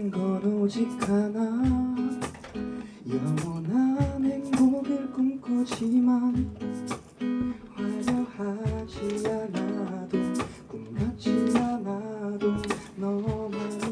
원하는 건 오직 하나. 영원한 행복을 꿈꾸지만 화려하지 않아도 꿈같지 않아도 너만